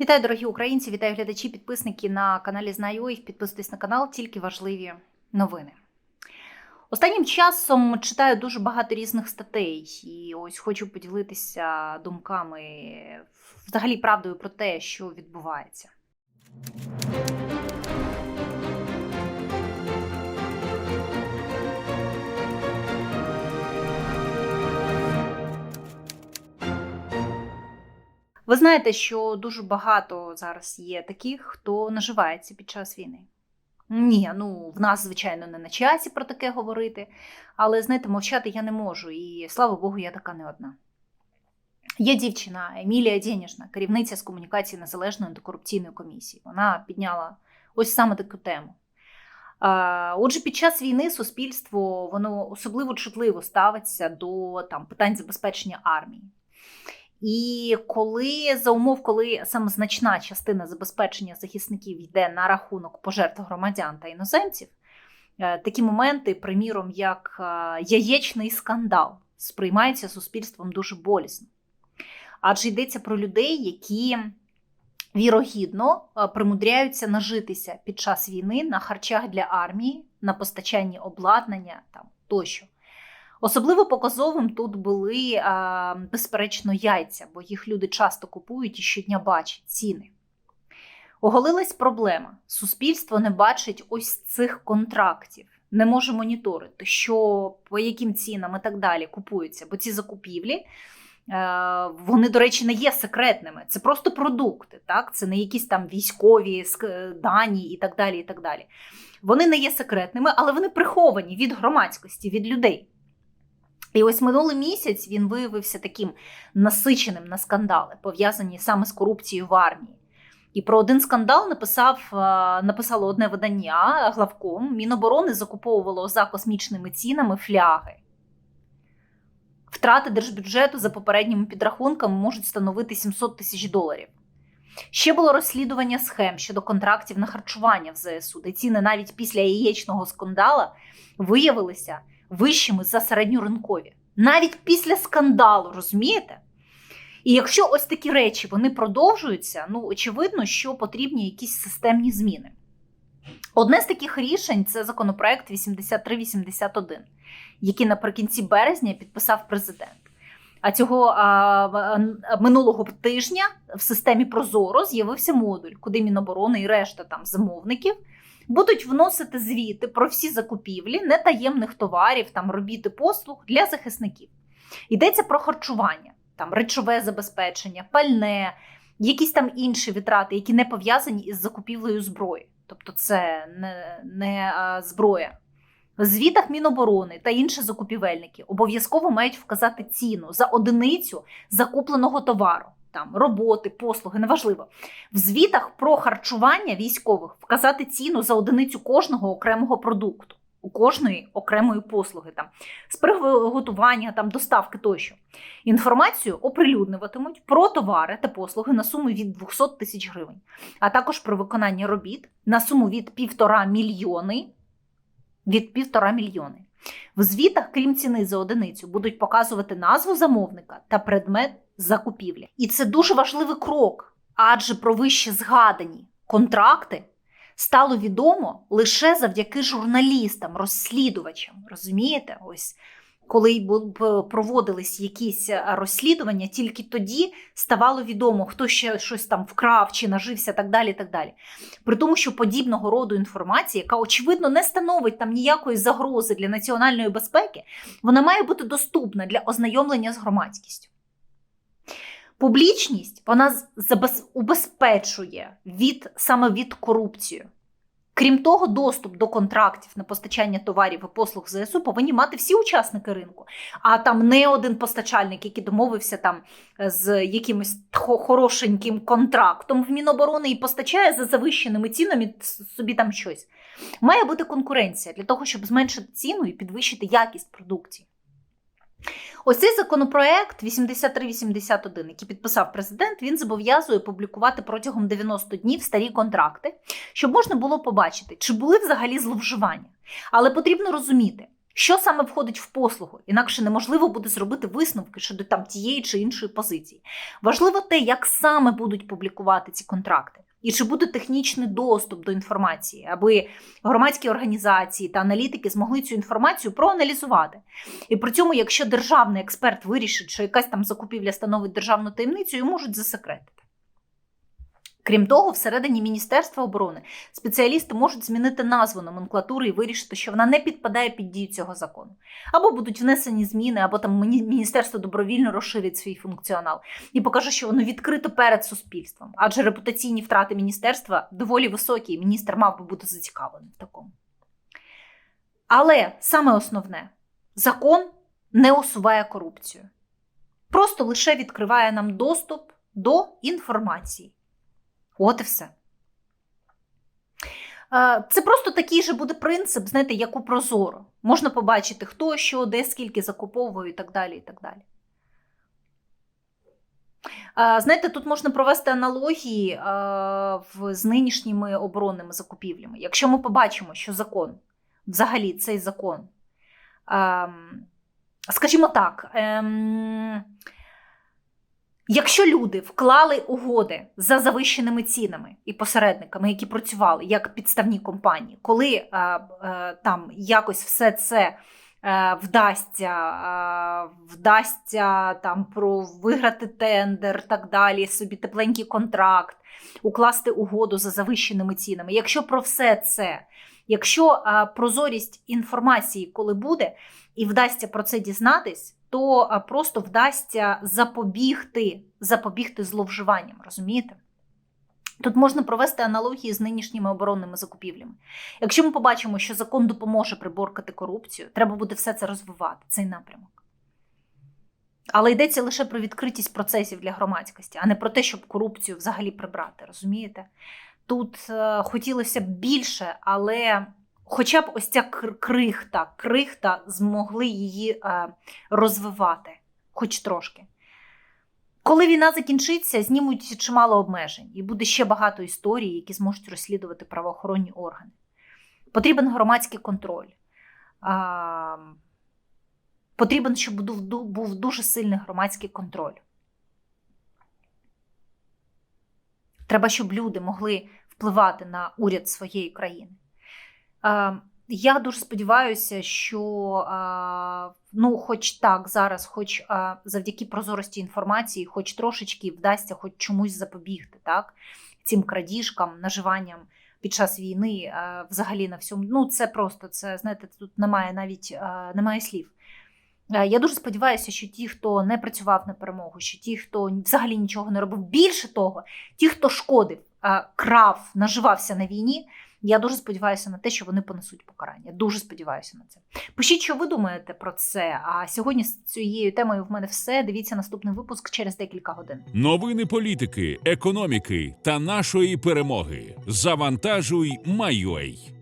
Вітаю, дорогі українці! Вітаю глядачі, підписники на каналі Знаю їх. Підписуйтесь на канал, тільки важливі новини. Останнім часом читаю дуже багато різних статей, і ось хочу поділитися думками, взагалі правдою про те, що відбувається. Ви знаєте, що дуже багато зараз є таких, хто наживається під час війни. Ні, ну в нас, звичайно, не на часі про таке говорити, але знаєте, мовчати я не можу, і слава Богу, я така не одна. Є дівчина Емілія Дєніжна, керівниця з комунікації Незалежної антикорупційної комісії. Вона підняла ось саме таку тему. Отже, під час війни суспільство воно особливо чутливо ставиться до там, питань забезпечення армії. І коли за умов, коли саме значна частина забезпечення захисників йде на рахунок пожертв громадян та іноземців, е, такі моменти, приміром, як е, яєчний скандал, сприймаються суспільством дуже болісно. Адже йдеться про людей, які вірогідно е, примудряються нажитися під час війни на харчах для армії, на постачанні обладнання там тощо. Особливо показовим тут були, безперечно, яйця, бо їх люди часто купують і щодня бачать ціни. Оголилась проблема. Суспільство не бачить ось цих контрактів, не може моніторити, що по яким цінам і так далі купуються, бо ці закупівлі. е, Вони, до речі, не є секретними. Це просто продукти, так? це не якісь там військові дані і так далі. і так далі. Вони не є секретними, але вони приховані від громадськості, від людей. І ось минулий місяць він виявився таким насиченим на скандали, пов'язані саме з корупцією в армії. І про один скандал написав, е, написало одне видання главком. Міноборони закуповувало за космічними цінами фляги. Втрати держбюджету за попередніми підрахунками можуть становити 700 тисяч доларів. Ще було розслідування схем щодо контрактів на харчування в ЗСУ, де ціни навіть після яєчного скандала виявилися вищими за середньоринкові. Навіть після скандалу, розумієте? І якщо ось такі речі вони продовжуються, ну очевидно, що потрібні якісь системні зміни. Одне з таких рішень це законопроект 8381, який наприкінці березня підписав президент. А цього а, минулого тижня в системі Прозоро з'явився модуль, куди Міноборони і решта там замовників будуть вносити звіти про всі закупівлі нетаємних товарів, там робіт і послуг для захисників. Йдеться про харчування, там речове забезпечення, пальне, якісь там інші витрати, які не пов'язані із закупівлею зброї. Тобто, це не, не а, зброя. В звітах Міноборони та інші закупівельники обов'язково мають вказати ціну за одиницю закупленого товару, там роботи, послуги, неважливо. В звітах про харчування військових вказати ціну за одиницю кожного окремого продукту, у кожної окремої послуги, там з приготування, там доставки тощо. Інформацію оприлюднюватимуть про товари та послуги на суму від 200 тисяч гривень, а також про виконання робіт на суму від півтора мільйони. Від півтора мільйони. В звітах, крім ціни за одиницю, будуть показувати назву замовника та предмет закупівлі. І це дуже важливий крок, адже про вище згадані контракти стало відомо лише завдяки журналістам, розслідувачам. Розумієте? Ось коли проводились якісь розслідування, тільки тоді ставало відомо, хто ще щось там вкрав чи нажився, так далі. так далі. При тому, що подібного роду інформація, яка очевидно не становить там ніякої загрози для національної безпеки, вона має бути доступна для ознайомлення з громадськістю. Публічність вона убезпечує від саме від корупції. Крім того, доступ до контрактів на постачання товарів і послуг ЗСУ повинні мати всі учасники ринку, а там не один постачальник, який домовився там з якимось хорошеньким контрактом в Міноборони і постачає за завищеними цінами собі там щось. Має бути конкуренція для того, щоб зменшити ціну і підвищити якість продукції. Ось цей законопроект 8381, який підписав президент, він зобов'язує публікувати протягом 90 днів старі контракти, щоб можна було побачити, чи були взагалі зловживання. Але потрібно розуміти, Що саме входить в послугу? Інакше неможливо буде зробити висновки щодо там тієї чи іншої позиції. Важливо те, як саме будуть публікувати ці контракти, і чи буде технічний доступ до інформації, аби громадські організації та аналітики змогли цю інформацію проаналізувати. І при цьому, якщо державний експерт вирішить, що якась там закупівля становить державну таємницю, її можуть засекретити. Крім того, всередині Міністерства оборони спеціалісти можуть змінити назву номенклатури і вирішити, що вона не підпадає під дію цього закону. Або будуть внесені зміни, або там міністерство добровільно розширить свій функціонал і покаже, що воно відкрито перед суспільством. Адже репутаційні втрати міністерства доволі високі, і міністр мав би бути зацікавлений в такому. Але саме основне, закон не усуває корупцію, просто лише відкриває нам доступ до інформації. От і все. Е, Це просто такий же буде принцип, знаєте, як у Прозоро. Можна побачити, хто що, де, скільки закуповує і так далі. і так далі. Е, Знаєте, тут можна провести аналогії е, з нинішніми оборонними закупівлями. Якщо ми побачимо, що закон, взагалі цей закон, ем, скажімо так, ем, Якщо люди вклали угоди за завищеними цінами і посередниками, які працювали як підставні компанії, коли е, е, там якось все це е, вдасться, е, вдасться там про виграти тендер, так далі, собі тепленький контракт, укласти угоду за завищеними цінами. Якщо про все це, якщо е, прозорість інформації, коли буде, і вдасться про це дізнатись, то просто вдасться запобігти, запобігти зловживанням, розумієте? Тут можна провести аналогії з нинішніми оборонними закупівлями. Якщо ми побачимо, що закон допоможе приборкати корупцію, треба буде все це розвивати, цей напрямок. Але йдеться лише про відкритість процесів для громадськості, а не про те, щоб корупцію взагалі прибрати, розумієте? Тут е, хотілося б більше, але хоча б ось ця крихта, крихта змогли її е, розвивати, хоч трошки. Коли війна закінчиться, знімуть чимало обмежень, і буде ще багато історій, які зможуть розслідувати правоохоронні органи. Потрібен громадський контроль. А, потрібен, щоб був, був дуже сильний громадський контроль. Треба, щоб люди могли впливати на уряд своєї країни. Я дуже сподіваюся, що ну, хоч так зараз, хоч завдяки прозорості інформації, хоч трошечки вдасться хоч чомусь запобігти, так? Цим крадіжкам, наживанням під час війни, взагалі на всьому. Ну, це просто це знаєте, тут немає навіть немає слів. Е, Я дуже сподіваюся, що ті, хто не працював на перемогу, що ті, хто взагалі нічого не робив, більше того, ті, хто шкодив, крав, наживався на війні. Я дуже сподіваюся на те, що вони понесуть покарання. Дуже сподіваюся на це. Пишіть, що ви думаєте про це. А сьогодні з цією темою в мене все. Дивіться наступний випуск через декілька годин. Новини політики, економіки та нашої перемоги. Завантажуй, Майой.